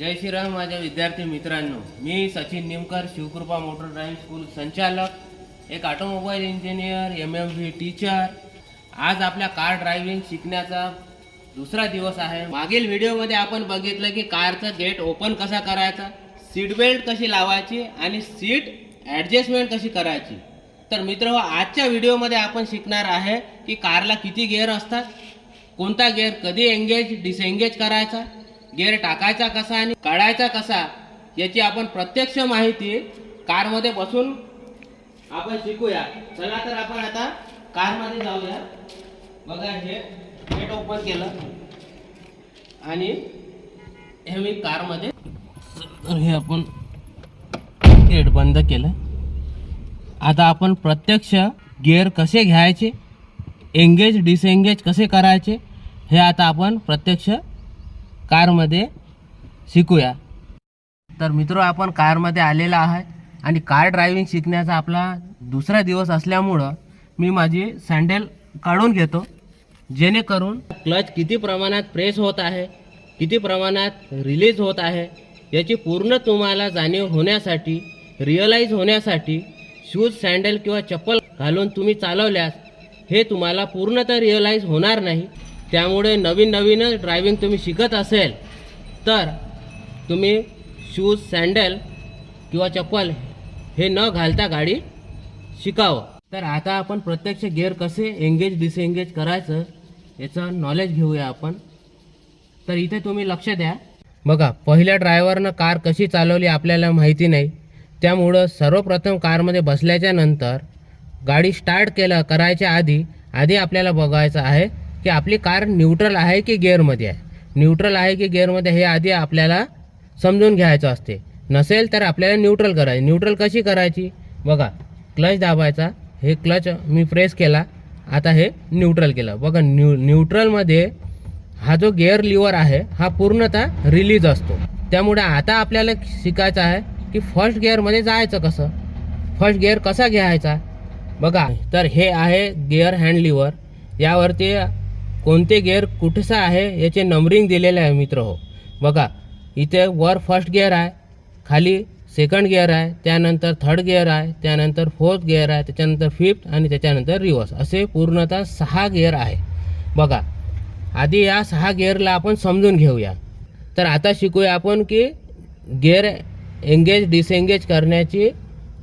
जय श्रीराम माझ्या विद्यार्थी मित्रांनो. मी Sachin Nimkar Shivkrupa motor driving school संचालक एक automobile engineer M M V teacher आज आपल्या कार ड्रायव्हिंग शिकण्याचा दुसरा दिवस आहे. मागील व्हिडिओमध्ये आपण बघितलं की कारचं गेट ओपन कसा करायचा सीट बेल्ट कशी लावायची आणि सीट ॲडजस्टमेंट कशी करायची. तर मित्र आजच्या व्हिडिओमध्ये आपण शिकणार आहे की कारला किती गिअर असतात कोणता गिअर कधी एंगेज डिसएंगेज करायचा गेअर टाकायचा कसा आणि काढायचा कसा याची आपण प्रत्यक्ष माहिती कारमध्ये बसून आपण शिकूया. चला तर आपण आता कारमध्ये जाऊया. बघा हे गेट ओपन केलं. आणि हे मी कारमध्ये हे आपण गेट बंद केलं. आता आपण प्रत्यक्ष गिअर कसे घ्यायचे एंगेज डिसएंगेज कसे करायचे हे आता आपण प्रत्यक्ष कारमध्ये शिकूया. तर मित्र आपण कारमध्ये आलेला आहे आणि कार ड्रायव्हिंग शिकण्याचा आपला दुसरा दिवस असल्यामुळं मी माझी सँडेल काढून घेतो. जेणेकरून क्लच किती प्रमाणात प्रेस होत आहे किती प्रमाणात रिलीज होत आहे याची पूर्ण तुम्हाला जाणीव होण्यासाठी रिअलाईज होण्यासाठी शूज सँडल किंवा चप्पल घालून तुम्ही चालवल्यास हे तुम्हाला पूर्णतः रिअलाईज होणार नाही. त्यामुळे नवीन नवीनच ड्रायव्हिंग तुम्ही शिकत असेल तर तुम्ही शूज सँडल किंवा चप्पल हे न घालता गाडी शिकावं. तर आता आपण प्रत्यक्ष गिअर कसे एंगेज डिसएंगेज करायचं याचं नॉलेज घेऊया आपण. तर इथे तुम्ही लक्ष द्या. बघा पहिल्या ड्रायव्हरनं कार कशी चालवली आपल्याला माहिती नाही. त्यामुळं सर्वप्रथम कारमध्ये बसल्याच्या नंतर गाडी स्टार्ट केलं करायच्या आधी आधी आपल्याला बघायचं आहे. की आपली कार न्यूट्रल आहे की गिअरमध्ये आहे? न्यूट्रल आहे की गेअरमध्ये हे आधी आपल्याला समजून घ्यायचं असते. नसेल तर आपल्याला न्यूट्रल करायची. न्यूट्रल कशी करायची? बघा क्लच दाबायचा. हे क्लच मी प्रेस केला. आता हे न्यूट्रल केलं. बघा न्यू न्यूट्रलमध्ये हा जो गेअर लिव्हर आहे हा पूर्णतः रिलीज असतो. त्यामुळे आता आपल्याला शिकायचं आहे की फर्स्ट गिअरमध्ये जायचं कसं? फर्स्ट गिअर कसा घ्यायचा? बघा तर हे आहे गिअर हँड लिव्हर यावरती कोणते गेअर कुठचं आहे याचे नंबरिंग दिलेले आहे मित्र हो. बघा इथे वर फर्स्ट गिअर आहे खाली सेकंड गिअर आहे त्यानंतर थर्ड गिअर आहे त्यानंतर फोर्थ गिअर आहे त्याच्यानंतर फिफ्थ आणि त्याच्यानंतर रिवर्स असे पूर्णतः सहा गिअर आहे. बघा आधी या सहा गिअरला आपण समजून घेऊया. तर आता शिकूया आपण की गिअर एंगेज डिसएंगेज करण्याची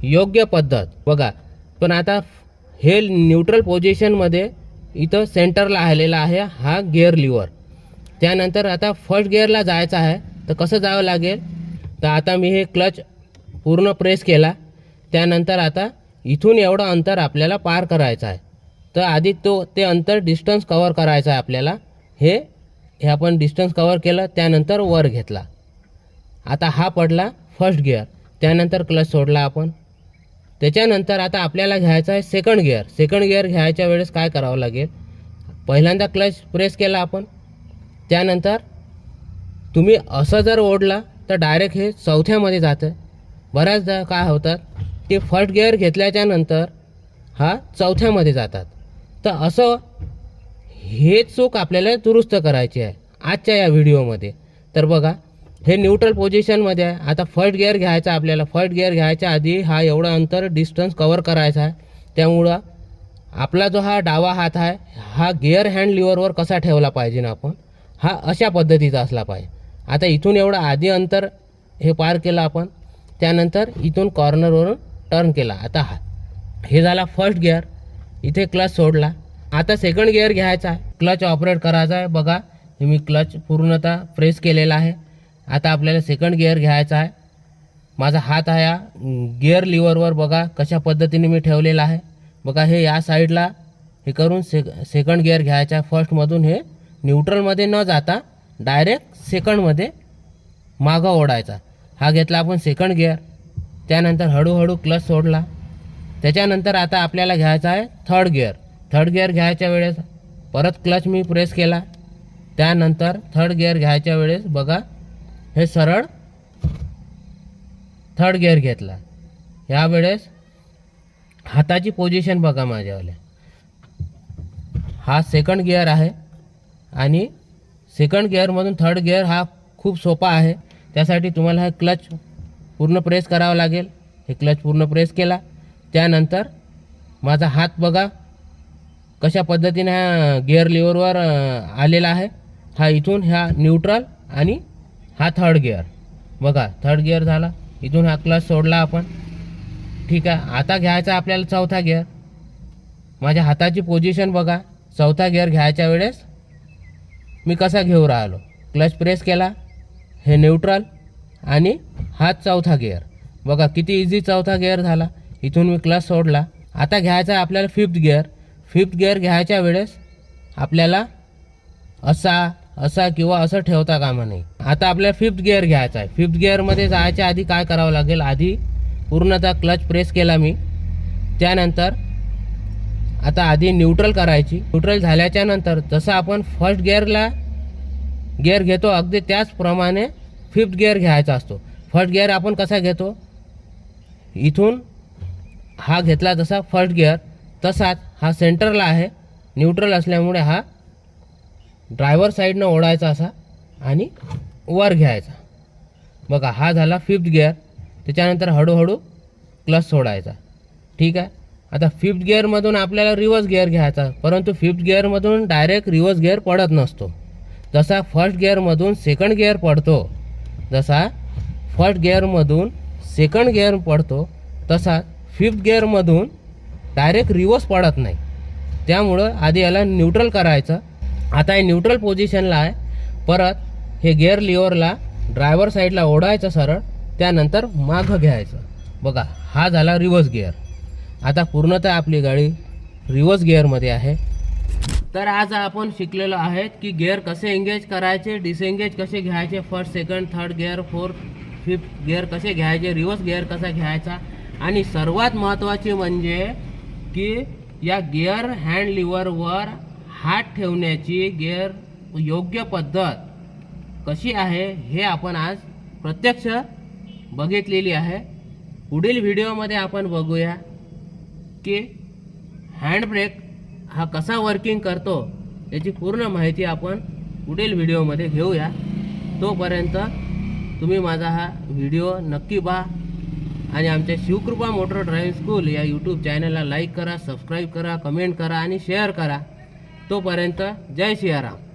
योग्य पद्धत. बघा पण आता हे न्यूट्रल पोझिशनमध्ये इथं सेंटरला आलेला आहे हा गिअर लिव्हर त्यानंतर आता फर्स्ट गिअरला जायचं आहे. तर कसं जावं लागेल? तर आता मी हे क्लच पूर्ण प्रेस केला. त्यानंतर आता इथून एवढं अंतर आपल्याला पार करायचं आहे. तर आधी तो ते अंतर डिस्टन्स कवर करायचं आहे आपल्याला. हे हे आपण डिस्टन्स कवर केलं त्यानंतर वर घेतला. आता हा पडला फर्स्ट गिअर त्यानंतर क्लच सोडला आपण. त्याच्यानंतर आता आपल्याला घ्यायचं आहे सेकंड गिअर सेकंड गिअर घ्यायच्या वेळेस काय करावं लागेल? पहिल्यांदा क्लच प्रेस केला आपण. त्यानंतर तुम्ही असं जर ओढला तर डायरेक्ट हे चौथ्यामध्ये जातं बऱ्याचदा काय होतात की फर्स्ट गिअर घेतल्याच्या नंतर हा चौथ्यामध्ये जातात. तर असं हे चूक आपल्याला दुरुस्त करायची आहे आजच्या या व्हिडिओमध्ये तर बघा हे न्यूट्रल पोझिशनमध्ये आहे. आता फर्स्ट गिअर घ्यायचा आपल्याला. फर्स्ट गिअर घ्यायच्या आधी हा एवढं अंतर डिस्टन्स कवर करायचा आहे. त्यामुळं आपला जो हा डावा हात आहे हा गिअर हँड लिव्हरवर कसा ठेवला पाहिजे ना आपण? हा अशा पद्धतीचा असला पाहिजे. आता इथून एवढं आधी अंतर हे पार केलं आपण. त्यानंतर इथून कॉर्नरवरून टर्न केला. आता हा. हे झाला फर्स्ट गिअर इथे क्लच सोडला. आता सेकंड गिअर घ्यायचा आहे. क्लच ऑपरेट करायचा आहे. बघा मी क्लच पूर्णतः प्रेस केलेला आहे. आता आपल्याला सेकंड गिअर घ्यायचा आहे. माझा हात आहे हा गिअर लिव्हरवर बघा कशा पद्धतीने मी ठेवलेला आहे. बघा हे या साईडला हे करून से सेकंड गिअर घ्यायचा आहे. फर्स्टमधून हे न्यूट्रलमध्ये न जाता डायरेक्ट सेकंडमध्ये मागं ओढायचा. हा घेतला आपण सेकंड गिअर त्यानंतर हळूहळू क्लच सोडला. त्याच्यानंतर आता आपल्याला घ्यायचा आहे थर्ड गिअर थर्ड गिअर घ्यायच्या वेळेस परत क्लच मी प्रेस केला. त्यानंतर थर्ड गिअर घ्यायच्या वेळेस बघा हे सरळ थर्ड गिअर घेतला. यावेळेस हाताची पोझिशन बघा माझ्यावाल्या. हा सेकंड गिअर आहे आणि सेकंड गिअरमधून थर्ड गिअर हा खूप सोपा आहे. त्यासाठी तुम्हाला हे क्लच पूर्ण प्रेस करावं लागेल. हे क्लच पूर्ण प्रेस केला. त्यानंतर माझा हात बघा कशा पद्धतीने हा गिअर लिव्हरवर आलेला आहे. हा इथून ह्या न्यूट्रल आणि हा थर्ड गिअर बघा थर्ड गिअर झाला. इथून हा क्लच सोडला आपण. ठीक आहे आता घ्यायचा आपल्याला चौथा गिअर माझ्या हाताची पोझिशन बघा. चौथा गिअर घ्यायच्या वेळेस मी कसा घेऊ राहिलो? क्लच प्रेस केला. हे न्यूट्रल आणि हा चौथा गिअर बघा किती इझी चौथा गिअर झाला. इथून मी क्लच सोडला. आता घ्यायचा आहे आपल्याला फिफ्थ गिअर फिफ्थ गिअर घ्यायच्या वेळेस आपल्याला असा असा किंवा असं ठेवता कामा नाही आता आपल्याला फिफ्थ गिअर घ्यायचा आहे. फिफ्थ गिअरमध्ये जायच्या आधी काय करावं लागेल? आधी पूर्णतः क्लच प्रेस केला मी. त्यानंतर आता आधी न्यूट्रल करायची. न्यूट्रल झाल्याच्यानंतर जसं आपण फर्स्ट गिअरला गिअर घेतो अगदी त्याचप्रमाणे फिफ्थ गिअर घ्यायचा असतो. फर्स्ट गिअर आपण कसा घेतो? इथून हा घेतला जसा फर्स्ट गिअर तसाच हा सेंटरला आहे. न्यूट्रल असल्यामुळे हा ड्रायव्हर साईडनं ओढायचा असा आणि वर घ्यायचा. बघा हा झाला फिफ्थ गिअर त्याच्यानंतर हळूहळू क्लच सोडायचा. ठीक आहे? आता फिफ्थ गिअरमधून आपल्याला रिवर्स गिअर घ्यायचा परंतु फिफ्थ गिअरमधून डायरेक्ट रिवर्स गिअर पडत नसतो. जसा फर्स्ट गिअरमधून सेकंड गिअर पडतो जसा फर्स्ट गिअरमधून सेकंड गिअर पडतो तसा फिफ्थ गिअरमधून डायरेक्ट रिवर्स पडत नाही. त्यामुळं आधी याला न्यूट्रल करायचं आता हे न्यूट्रल पोझिशनला आहे. परत हे गिअर लिव्हरला ड्रायव्हर साईडला ओढायचं सरळ त्यानंतर मागं घ्यायचं. बघा हा झाला रिव्हर्स गिअर आता पूर्णतः आपली गाडी रिव्हर्स गिअरमध्ये आहे. तर आज आपण शिकलेलो आहेत की गिअर कसे एंगेज करायचे डिसएंगेज कसे घ्यायचे first second third gear fourth fifth gear कसे घ्यायचे रिव्हर्स गिअर कसा घ्यायचा? आणि सर्वात महत्त्वाचे म्हणजे की या गिअर हँड लिव्हरवर हात ठेवण्याची गैर योग्य पद्धत कशी आहे हे आपण आज प्रत्यक्ष बघितलेली आहे. पुढील व्हिडिओमध्ये आपण बघूया की हँडब्रेक हा कसा वर्किंग करतो याची पूर्ण माहिती आपण पुढील व्हिडिओमध्ये घेऊया. तोपर्यंत तुम्ही माझा हा व्हिडिओ नक्की पहा आणि आमच्या शिवकृपा मोटर ड्रायव्हिंग स्कूल या यूट्यूब चॅनलला लाईक करा सबस्क्राईब करा कमेंट करा आणि शेअर करा. तोपर्यंत जय सियाराम